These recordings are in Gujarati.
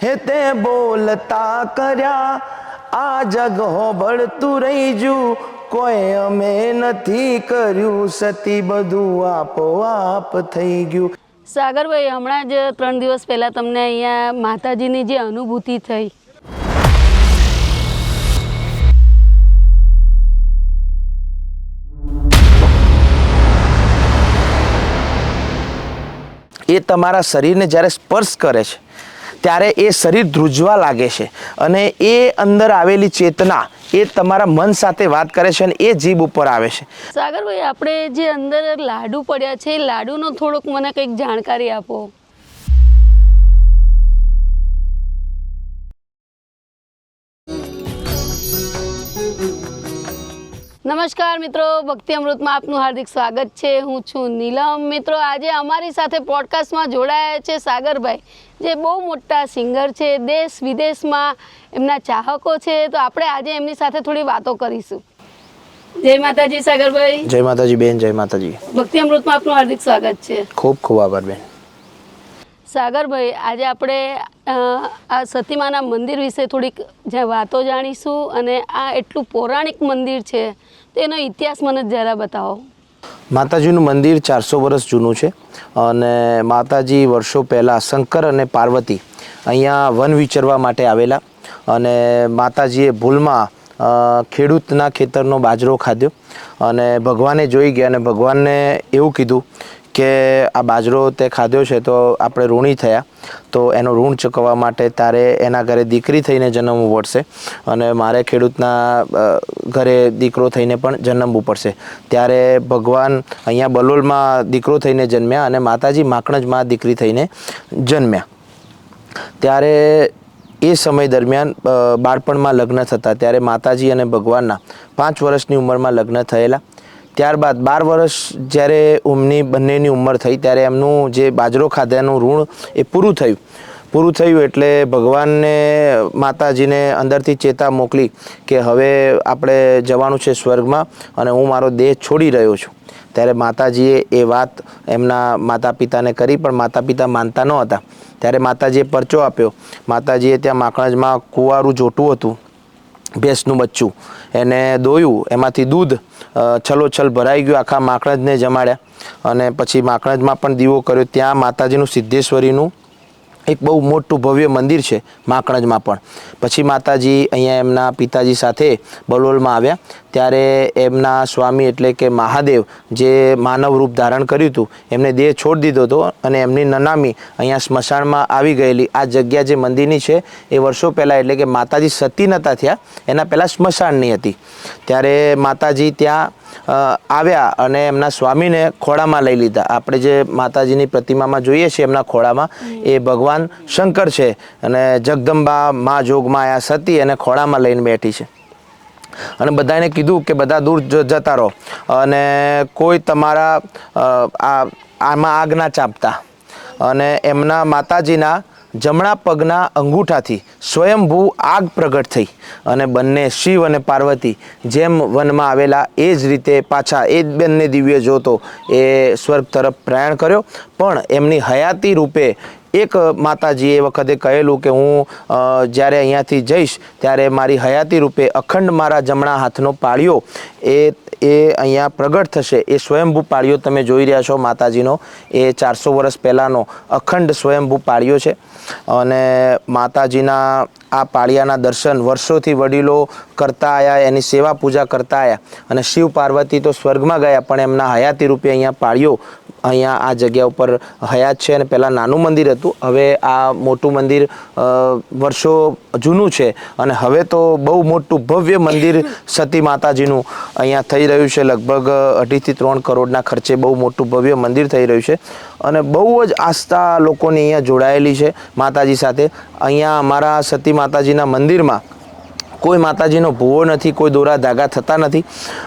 હે તે બોલતા કર્યા આ જગ હોબળતું રહી જુ કોઈ અમે નથી કર્યું સતી બધું આપોઆપ થઈ ગયું સાગરભાઈ હમણાં જ ત્રણ દિવસ પહેલાં તમને અહીંયા માતાજીની જે અનુભૂતિ થઈ. એ તમારા શરીરને જ્યારે સ્પર્શ કરે છે ત્યારે એ શરીર ધ્રુજવા લાગે છે. અને એ અંદર આવેલી ચેતના એ તમારા મન સાથે વાત કરે છે અને એ જીભ ઉપર આવે છે. સાગરભાઈ, આપણે જે અંદર લાડુ પડ્યા છે, એ લાડુનો થોડોક મને કંઈક જાણકારી આપો. નમસ્કાર મિત્રો ભક્તિ અમૃતમાં આપનું હાર્દિક સ્વાગત છે. હું છું નીલમ. મિત્રો આજે અમારી સાથે પોડકાસ્ટમાં જોડાયા છે સાગરભાઈ જે બહુ મોટા સિંગર છે દેશ વિદેશમાં એમના ચાહકો છે. તો આપણે આજે એમની સાથે થોડી વાતો કરીશું. જય માતાજી સાગરભાઈ. જય માતાજી બેન જય માતાજી. ભક્તિ અમૃતમાં આપનું હાર્દિક સ્વાગત છે. ખૂબ ખૂબ આભાર બેન. સાગરભાઈ આજે આપણે આ સતીમાના મંદિર વિશે થોડીક જે વાતો જાણીશું અને આ એટલું પૌરાણિક મંદિર છે તો ઇતિહાસ મને જરા બતાવો. માતાજીનું મંદિર ચારસો વર્ષ જૂનું છે અને માતાજી વર્ષો પહેલાં શંકર અને પાર્વતી અહીંયા વન વિચરવા માટે આવેલા અને માતાજીએ ભૂલમાં ખેડૂતના ખેતરનો બાજરો ખાધ્યો અને ભગવાને જોઈ ગયા અને ભગવાનને એવું કીધું કે આ બાજરો તે ખાધ્યો છે તો આપણે ઋણી થયા. તો એનો ઋણ ચૂકવવા માટે તારે એના ઘરે દીકરી થઈને જન્મવું પડશે અને મારે ખેડૂતના ઘરે દીકરો થઈને પણ જન્મવું પડશે. ત્યારે ભગવાન અહીંયા બલોલમાં દીકરો થઈને જન્મ્યા અને માતાજી માકણજમાં દીકરી થઈને જન્મ્યા. ત્યારે એ સમય દરમિયાન બાળપણમાં લગ્ન થતા. ત્યારે માતાજી અને ભગવાનના પાંચ વર્ષની ઉંમરમાં લગ્ન થયેલા. ત્યારબાદ બાર વર્ષ જ્યારે ઉમની બંનેની ઉંમર થઈ, ત્યારે એમનું જે બાજરો ખાધાનું ઋણ એ પૂરું થયું. પૂરું થયું એટલે ભગવાનને, માતાજીને અંદરથી ચેતા મોકલી કે હવે આપણે જવાનું છે સ્વર્ગમાં અને હું મારો દેહ છોડી રહ્યો છું. ત્યારે માતાજીએ એ વાત એમના માતા પિતાને કરી, પણ માતા પિતા માનતા ન હતા. ત્યારે માતાજીએ પરચો આપ્યો. માતાજીએ ત્યાં માખણજમાં કુંવારું જોટું હતું. ભેંસનું બચ્ચું એને દોયું, એમાંથી દૂધ છલોછલ ભરાઈ ગયું, આખા માખણજને જમાડ્યા. અને પછી માખણજમાં પણ દીવો કર્યો. ત્યાં માતાજીનું સિદ્ધેશ્વરીનું એક બહુ મોટું ભવ્ય મંદિર છે માકણજમાં પણ. પછી માતાજી અહીંયા એમના પિતાજી સાથે બલોલમાં આવ્યા. ત્યારે એમના સ્વામી એટલે કે મહાદેવ જે માનવ રૂપ ધારણ કર્યું હતું, એમને દેહ છોડી દીધો હતો અને એમની નનામી અહીંયા સ્મશાનમાં આવી ગયેલી. આ જગ્યા જે મંદિરની છે, એ વર્ષો પહેલાં એટલે કે માતાજી સતી નતા થયા, એના પહેલાં સ્મશાનની હતી. ત્યારે માતાજી ત્યાં આવ્યા અને એમના સ્વામીને ખોળામાં લઈ લીધા. આપણે જે માતાજીની પ્રતિમામાં જોઈએ છીએ એમના ખોળામાં, એ ભગવાન શંકર છે અને જગદંબા મા જોગમાં આયા સતી અને ખોળામાં લઈને બેઠી છે. અને બધાને કીધું કે બધા દૂર જતા રહો. અને કોઈ તમારા આ, આમાં આગ ના ચાપતા. અને એમના માતાજીના જમણા પગના અંગૂઠાથી સ્વયંભૂ આગ પ્રગટ થઈ. અને બંને શિવ અને પાર્વતી જેમ વનમાં આવેલા એ જ રીતે પાછા એ જ બંને દિવ્ય જોતો એ સ્વર્ગ તરફ પ્રયાણ કર્યો. પણ એમની હયાતી રૂપે એક માતાજીએ વખતે કહેલું કે હું જ્યારે અહીંયાથી જઈશ, ત્યારે મારી હયાતી રૂપે અખંડ મારા જમણા હાથનો પાળિયો એ એ અહીંયા પ્રગટ થશે. એ સ્વયંભૂ પાળિયો તમે જોઈ રહ્યા છો માતાજીનો. એ ચારસો વર્ષ પહેલાંનો અખંડ સ્વયંભૂ પાળિયો છે. અને માતાજીના આ પાળિયાના દર્શન વર્ષોથી વડીલો કરતા આવ્યા એની સેવા પૂજા કરતા આવ્યા અને શિવ પાર્વતી તો સ્વર્ગમાં ગયા, પણ એમના હયાતી રૂપે અહીંયા પાળિયો અહીંયા આ જગ્યા ઉપર હયાત છે અને પહેલાં નાનું મંદિર હતું. હવે આ મોટું મંદિર વર્ષો જૂનું છે અને હવે તો બહુ મોટું ભવ્ય મંદિર સતી માતાજીનું અહીંયા થઈ રહ્યું છે. લગભગ અઢીથી ત્રણ કરોડના ખર્ચે બહુ મોટું ભવ્ય મંદિર થઈ રહ્યું છે અને બહુ જ આસ્થા લોકોની અહીંયા જોડાયેલી છે માતાજી સાથે. અહીંયા અમારા સતી માતાજીના મંદિરમાં કોઈ માતાજીનો ભૂવો નથી, કોઈ દોરા ધાગા થતા નથી.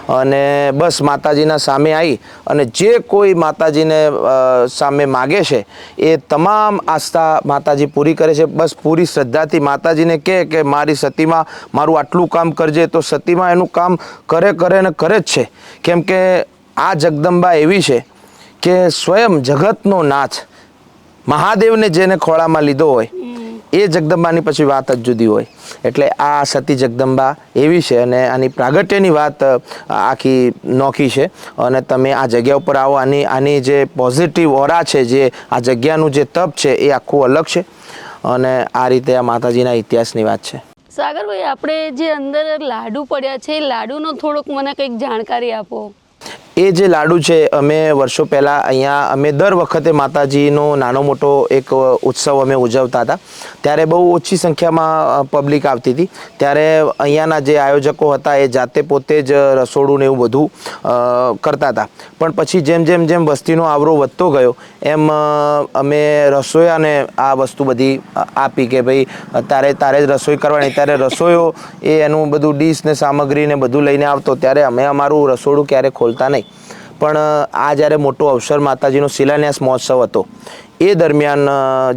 અને બસ માતાજીના સામે આવી અને જે કોઈ માતાજીને સામે માગે છે, એ તમામ આસ્થા માતાજી પૂરી કરે છે. બસ પૂરી શ્રદ્ધાથી માતાજીને કહે કે મારી સતીમાં મારું આટલું કામ કરજે, તો સતીમાં એનું કામ કરે કરે ને કરે જ છે. કેમ કે આ જગદંબા એવી છે કે સ્વયં જગતનો નાથ મહાદેવને જેને ખોળામાં લીધો હોય એ જગદંબાની પછી વાત જ જુદી હોય. એટલે આ સતી જગદંબા એવી છે અને આની પ્રાગટ્યની વાત આખી નોખી છે. અને તમે આ જગ્યા ઉપર આવો, આની આની જે પોઝિટિવ ઓરા છે, જે આ જગ્યાનું જે તપ છે, એ આખું અલગ છે. અને આ રીતે આ માતાજીના ઇતિહાસની વાત છે. સાગરભાઈ, આપણે જે અંદર લાડુ પડ્યા છે, એ લાડુનો થોડોક મને કંઈક જાણકારી આપો. એ જે લાડુ છે, અમે વર્ષો પહેલાં અહીંયા, અમે દર વખતે માતાજીનો નાનો મોટો એક ઉત્સવ અમે ઉજવતા હતા. ત્યારે બહુ ઓછી સંખ્યામાં પબ્લિક આવતી હતી. ત્યારે અહીંયાના જે આયોજકો હતા, એ જાતે પોતે જ રસોડું ને એવું બધું કરતા હતા. પણ પછી જેમ જેમ જેમ વસ્તીનો આવરો વધતો ગયો, એમ અમે રસોઈયાને આ વસ્તુ બધી આપી કે ભાઈ, તારે તારે જ રસોઈ કરવાની. ત્યારે રસોઈયો એ એનું બધું ડીશ ને સામગ્રી ને બધું લઈને આવતો. ત્યારે અમે અમારું રસોડું ક્યારે ખોલતા નહીં. પણ આ જ્યારે મોટો અવસર માતાજીનો શિલાન્યાસ મહોત્સવ હતો, એ દરમિયાન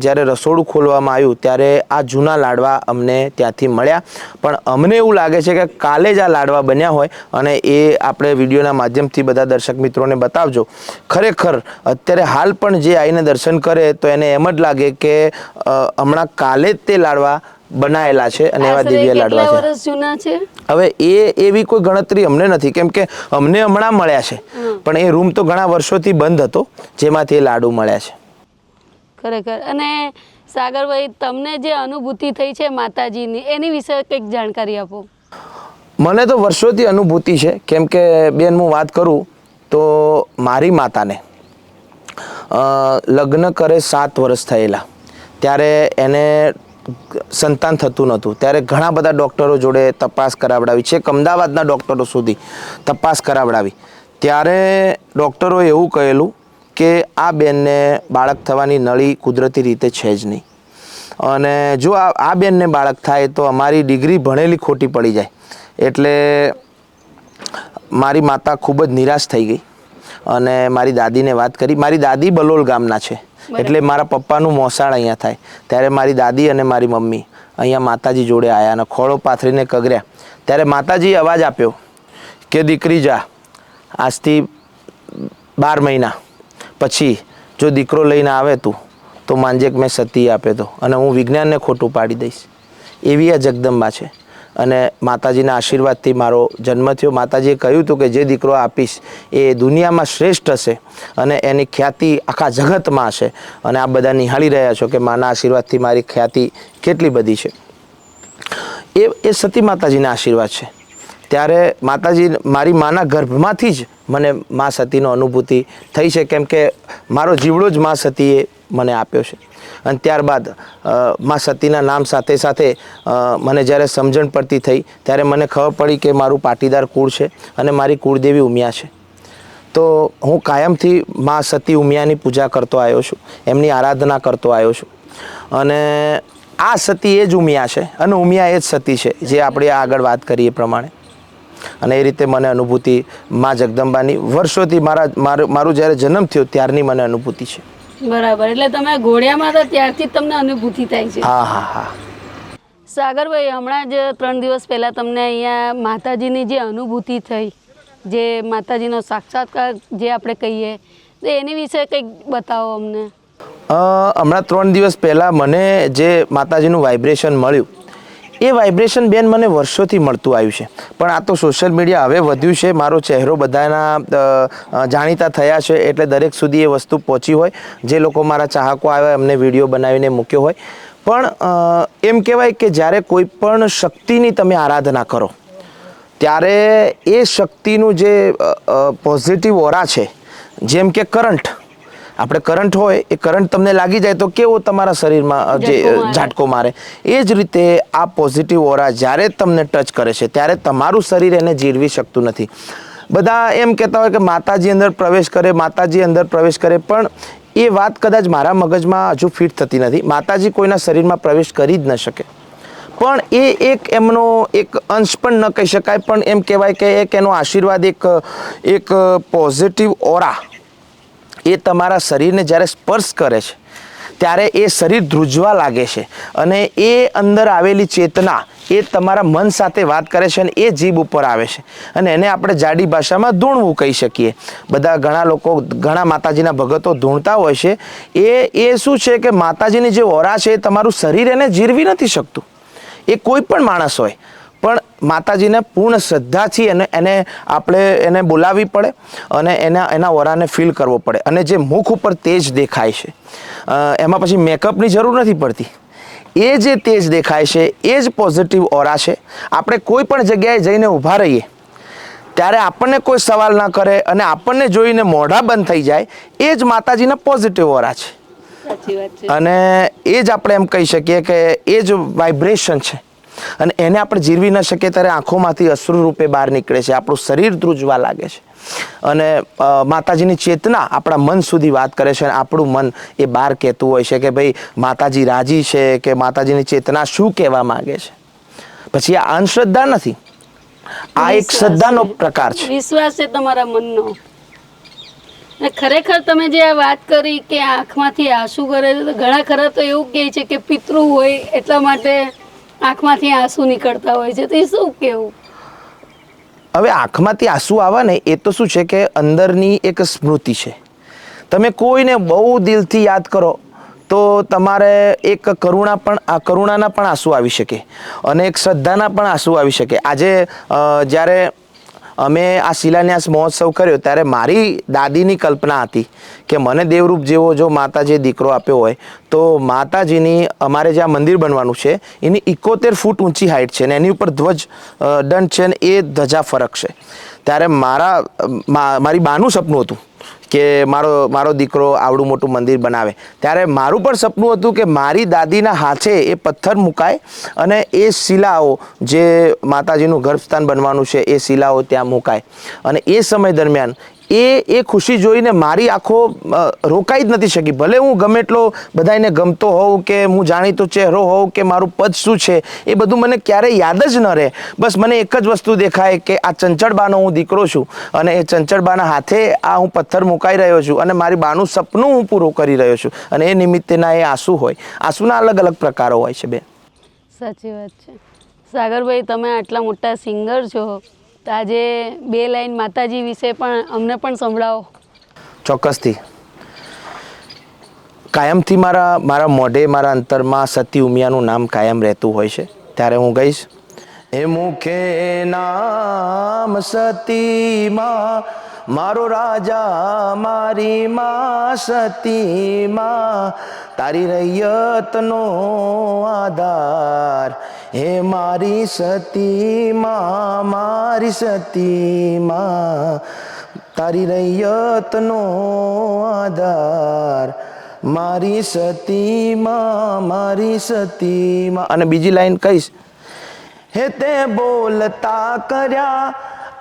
જ્યારે રસોડું ખોલવામાં આવ્યું, ત્યારે આ જૂના લાડવા અમને ત્યાંથી મળ્યા. પણ અમને એવું લાગે છે કે કાલે જ આ લાડવા બન્યા હોય અને એ આપણે વિડીયોના માધ્યમથી બધા દર્શક મિત્રોને બતાવજો. ખરેખર, અત્યારે હાલ પણ જે આવીને દર્શન કરે, તો એને એમ જ લાગે કે હમણાં કાલે જ તે લાડવા બનાયેલા છે અને એવા દિવ્ય લાડવા છે. હવે એ એવી કોઈ ગણતરી અમને નથી કેમ કે અમને હમણાં મળ્યા છે. પણ એ રૂમ તો ઘણા વર્ષોથી બંધ હતો જેમાંથી એ લાડુ મળ્યા છે. ખરેખર. અને સાગરભાઈ તમને જે અનુભૂતિ થઈ છે માતાજીની એની વિશે કંઈક જાણકારી આપો. મને તો વર્ષોથી અનુભૂતિ છે કેમ કે બેન હું વાત કરું તો મારી માતાને લગ્ન કરે સાત વર્ષ થયેલા. ત્યારે એને સંતાન થતું નહોતું. ત્યારે ઘણા બધા ડૉક્ટરો જોડે તપાસ કરાવડાવી. છેક અમદાવાદના ડૉક્ટરો સુધી તપાસ કરાવડાવી. ત્યારે ડૉક્ટરોએ એવું કહેલું કે આ બેનને બાળક થવાની નળી કુદરતી રીતે છે જ નહીં. અને જો આ આ બેનને બાળક થાય તો અમારી ડિગ્રી ભણેલી ખોટી પડી જાય. એટલે મારી માતા ખૂબ જ નિરાશ થઈ ગઈ. અને મારી દાદીને વાત કરી. મારી દાદી બલોલ ગામના છે. એટલે મારા પપ્પાનું મોસાળ અહીંયા થાય. ત્યારે મારી દાદી અને મારી મમ્મી અહીંયા માતાજી જોડે આવ્યા અને ખોળો પાથરીને કગર્યા. ત્યારે માતાજીએ અવાજ આપ્યો કે દીકરી જા, આજથી બાર મહિના પછી જો દીકરો લઈને આવે તું, તો માંજેક મેં સતી આપે તો અને હું વિજ્ઞાનને ખોટું પાડી દઈશ. એવી આ જગદંબા છે. અને માતાજીના આશીર્વાદથી મારો જન્મ થયો. માતાજીએ કહ્યું હતું કે જે દીકરો આપીશ એ દુનિયામાં શ્રેષ્ઠ હશે અને એની ખ્યાતિ આખા જગતમાં હશે. અને આ બધા નિહાળી રહ્યા છો કે માના આશીર્વાદથી મારી ખ્યાતિ કેટલી બધી છે. એ એ સતી માતાજીના આશીર્વાદ છે. ત્યારે માતાજી મારી માના ગર્ભમાંથી જ મને મા સતીનો અનુભૂતિ થઈ છે. કેમ કે મારો જીવડો જ મા સતીએ મને આપ્યો છે. અને ત્યારબાદમાં સતીના નામ સાથે સાથે મને જ્યારે સમજણ પડતી થઈ, ત્યારે મને ખબર પડી કે મારું પાટીદાર કુળ છે અને મારી કુળદેવી ઉમિયા છે. તો હું કાયમથી મા સતી ઉમિયાની પૂજા કરતો આવ્યો છું, એમની આરાધના કરતો આવ્યો છું. અને આ સતી એ જ ઉમિયા છે અને ઉમિયા એ જ સતી છે, જે આપણે આગળ વાત કરી એ પ્રમાણે. અને એ રીતે મને અનુભૂતિ મા જગદંબાની, વર્ષોથી મારા, મારું મારું જ્યારે જન્મ થયો, ત્યારની મને અનુભૂતિ છે. બરાબર. એટલે તમે ઘોડિયામાં હતા ત્યારથી તમને અનુભૂતિ થાય છે. હા હા હા. સાગરભાઈ હમણાં જ ત્રણ દિવસ પહેલાં તમને અહીંયા માતાજીની જે અનુભૂતિ થઈ જે માતાજીનો સાક્ષાત્કાર જે આપણે કહીએ તો એની વિશે કંઈક બતાવો અમને. હમણાં ત્રણ દિવસ પહેલાં મને જે માતાજીનું વાઇબ્રેશન મળ્યું એ વાઇબ્રેશન બેન મને વર્ષોથી મળતું આવ્યું છે. પણ આ તો સોશિયલ મીડિયા હવે વધ્યું છે. મારો ચહેરો બધાના જાણીતા થયા છે એટલે દરેક સુધી એ વસ્તુ પહોંચી હોય. જે લોકો મારા ચાહકો આવ્યા એમને વીડિયો બનાવીને મૂક્યો હોય. પણ એમ કહેવાય કે જ્યારે કોઈ પણ શક્તિની તમે આરાધના કરો, ત્યારે એ શક્તિનું જે પોઝિટિવ ઓરા છે, જેમ કે કરંટ આપણે કરંટ હોય એ કરંટ તમને લાગી જાય તો કેવો તમારા શરીરમાં જે ઝાટકો મારે. એ જ રીતે આ પોઝિટિવ ઓરા જ્યારે તમને ટચ કરે છે ત્યારે તમારું શરીર એને જીરવી શકતું નથી. બધા એમ કહેતા હોય કે માતાજી અંદર પ્રવેશ કરે માતાજી અંદર પ્રવેશ કરે પણ એ વાત કદાચ મારા મગજમાં હજુ ફિટ થતી નથી. માતાજી કોઈના શરીરમાં પ્રવેશ કરી જ ન શકે. પણ એ એક એમનો એક અંશ પણ ન કહી શકાય પણ એમ કહેવાય કે એક એનો આશીર્વાદ એક એક પોઝિટિવ ઓરા એ તમારા શરીરને જ્યારે સ્પર્શ કરે છે, ત્યારે એ શરીર ધ્રુજવા લાગે છે અને એ અંદર આવેલી ચેતના એ તમારા મન સાથે વાત કરે છે અને એ જીભ ઉપર આવે છે. અને એને આપણે જાડી ભાષામાં ધૂણવું કહી શકીએ. બધા ઘણા લોકો, ઘણા માતાજીના ભગતો ધૂણતા હોય છે. એ એ શું છે કે માતાજીની જે ઓરા છે એ તમારું શરીર એને જીરવી નથી શકતું. એ કોઈ પણ માણસ હોય. પણ માતાજીને પૂર્ણ શ્રદ્ધાથી એને એને આપણે એને બોલાવવી પડે અને એના એના ઓરાને ફીલ કરવો પડે. અને જે મુખ ઉપર તેજ દેખાય છે. એમાં પછી મેકઅપની જરૂર નથી પડતી. એ જે તેજ દેખાય છે એ જ પોઝિટિવ ઓરા છે. આપણે કોઈ પણ જગ્યાએ જઈને ઊભા રહીએ ત્યારે આપણને કોઈ સવાલ ના કરે અને આપણને જોઈને મોઢા બંધ થઈ જાય એ જ માતાજીના પોઝિટિવ ઓરા છે. અને એ જ આપણે એમ કહી શકીએ કે એ જ વાઇબ્રેશન છે. અને એને આપણે જીરવી ન શકીએ ત્યારે આંખોમાંથી અશ્રુ રૂપે બહાર નીકળે છે. આપણું શરીર ધ્રુજવા લાગે છે. અને માતાજીની ચેતના આપણા મન સુધી વાત કરે છે અને આપણું મન એ બહાર કહેતું હોય છે કે ભાઈ માતાજી રાજી છે કે માતાજીની ચેતના શું કહેવા માંગે છે? પછી આ અંધશ્રદ્ધા નથી. આ એક શ્રદ્ધાનો પ્રકાર છે. વિશ્વાસ છે તમારા મનનો. ખરેખર તમે જે આ વાત કરી કે આંખમાંથી આંસુ કરે છે તો ઘણા ખરા તો એવું કહે છે કે પિતૃ હોય એટલા માટે આંખમાંથી આંસુ નીકળતા હોય છે, તો એ શું કેવું? હવે આંખમાંથી આંસુ આવે ને એ તો શું છે કે અંદરની એક સ્મૃતિ છે. તમે કોઈને બહુ દિલથી યાદ કરો, તો તમારે એક કરુણા પણ કરુણાના પણ આંસુ આવી શકે. અને એક શ્રદ્ધાના પણ આંસુ આવી શકે. આજે જ્યારે અમે આ શિલાન્યાસ મહોત્સવ કર્યો ત્યારે મારી દાદીની કલ્પના હતી કે મને દેવરૂપ જેવો જો માતાજીએ દીકરો આપ્યો હોય, તો માતાજીની અમારે જે આ મંદિર બનવાનું છે, એની ઇકોતેર ફૂટ ઊંચી હાઇટ છે ને એની ઉપર ધ્વજ દંડ છે ને એ ધજા ફરક છે. ત્યારે મારા મારી બાનું સપનું હતું કે મારો મારો દીકરો આવડું મોટું મંદિર બનાવે. ત્યારે મારું પણ સપનું હતું કે મારી દાદીના હાથે એ પથ્થર મુકાય અને એ શિલાઓ જે માતાજીનું ગર્ભસ્થાન બનવાનું છે એ શિલાઓ ત્યાં મુકાય. અને એ સમય દરમિયાન એ એ ખુશી જોઈને મારી આંખો રોકાઈ જ નથી શકી. ભલે હું ગમે એટલો બધાને ગમતો હોઉં કે હું જાણીતો ચહેરો હોઉં કે મારું પદ શું છે, એ બધું મને ક્યારેય યાદ જ ન રહે. બસ મને એક જ વસ્તુ દેખાય કે આ ચંચળબાનો હું દીકરો છું અને એ ચંચળબાના હાથે આ હું પથ્થર મુકાઈ રહ્યો છું અને મારી બાનું સપનું હું પૂરું કરી રહ્યો છું અને એ નિમિત્તેના એ આંસુ હોય. આંસુના અલગ અલગ પ્રકારો હોય છે બેન. સાચી વાત છે. સાગરભાઈ, તમે આટલા મોટા સિંગર છો. તો આજે બે લાઈન માતાજી વિશે પણ અમને પણ સંભળાવો. ચોક્કસથી. કાયમથી મારા મારા મોઢે, મારા અંતરમાં સતી ઉમિયાનું નામ કાયમ રહેતું હોય છે. ત્યારે હું ગઈશ. એ મુખે નામ સતીમાં, મારો રાજા, મારી માં સતીમાં, તારી રૈયતનો આધાર. હે મારી સતીમાં મારી સતીમાં તારી રૈયતનો આધાર. મારી સતી માં મારી સતીમાં. અને બીજી લાઈન કહીશ. હે તે બોલતા કર્યા,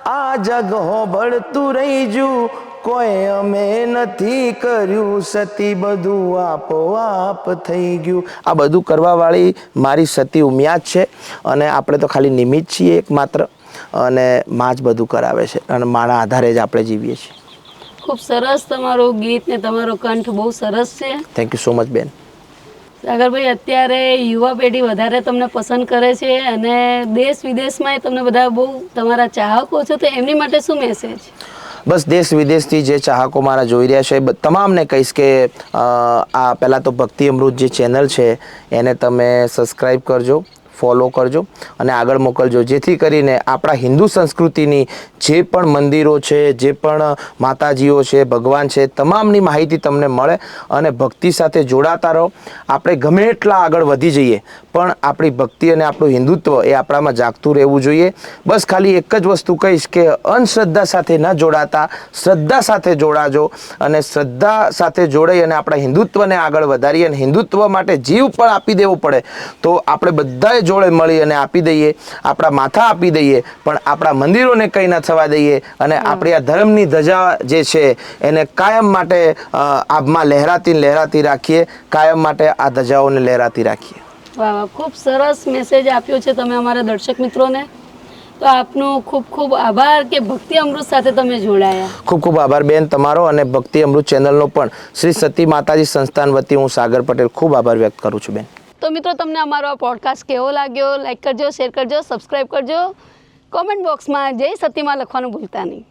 આ જગ હોબળતું રહી જુ કોઈ અમે નથી કર્યું સતી બધું આપોઆપ થઈ ગયું. આ બધું કરવાવાળી મારી સતી ઉમિયાદ છે અને આપણે તો ખાલી નિમિત્ત છીએ એકમાત્ર અને માં જ બધું કરાવે છે અને માના આધારે જ આપણે જીવીએ છીએ. ખૂબ સરસ તમારું ગીત ને તમારો કંઠ બહુ સરસ છે. થેન્ક યુ સો મચ બેન. સાગરભાઈ અત્યારે યુવા પેઢી વધારે તમને પસંદ કરે છે અને દેશ વિદેશમાં તમને બધા બહુ તમારા ચાહકો છો તો એમની માટે શું મેસેજ બસ દેશ વિદેશથી જે ચાહકો મારા જોઈ રહ્યા છે તમામને કહીશ કે આ પહેલાં તો ભક્તિ અમૃત જે ચેનલ છે, એને તમે સબસ્ક્રાઈબ કરજો. ફોલો કરજો અને આગળ મોકલજો. જેથી કરીને આપણા હિન્દુ સંસ્કૃતિની જે પણ મંદિરો છે, જે પણ માતાજીઓ છે, ભગવાન છે, તમામની માહિતી તમને મળે અને ભક્તિ સાથે જોડાતા રહો. આપણે ગમે એટલા આગળ વધી જઈએ, પણ આપણી ભક્તિ અને આપણું હિન્દુત્વ એ આપણામાં જાગતું રહેવું જોઈએ. બસ ખાલી એક જ વસ્તુ કહીશ કે અંધશ્રદ્ધા સાથે ન જોડાતા, શ્રદ્ધા સાથે જોડાજો અને શ્રદ્ધા સાથે જોડાઈ અને આપણા હિન્દુત્વને આગળ વધારીએ અને હિન્દુત્વ માટે જીવ પણ આપી દેવો પડે. તો આપણે બધાએ જોડે મળી અને આપી દઈએ આપણા માથા આપી દઈએ પણ આપણા મંદિરોને કંઈ ના થવા દઈએ અને આપણી આ ધર્મની ધજા જે છે એને કાયમ માટે આપમાં આભમાં લહેરાતી લહેરાતી રાખીએ કાયમ માટે આ ધજાઓને લહેરાતી રાખીએ. વાહ વાહ ખૂબ સરસ મેસેજ આપ્યો છે તમે અમારા દર્શક મિત્રોને. તો આપનો ખૂબ ખૂબ આભાર કે ભક્તિ અમૃત સાથે તમે જોડાયા. ખૂબ ખૂબ આભાર બેન તમારો અને ભક્તિ અમૃત ચેનલનો પણ. શ્રી સતી માતાજી સંસ્થાન વતી હું સાગર પટેલ ખૂબ આભાર વ્યક્ત કરું છું બેન. તો મિત્રો, તમને અમારો આ પોડકાસ્ટ કેવો લાગ્યો? લાઈક કરજો શેર કરજો સબસ્ક્રાઈબ કરજો. કોમેન્ટ બોક્સમાં જય સતીમાં લખવાનું ભૂલતા નહીં.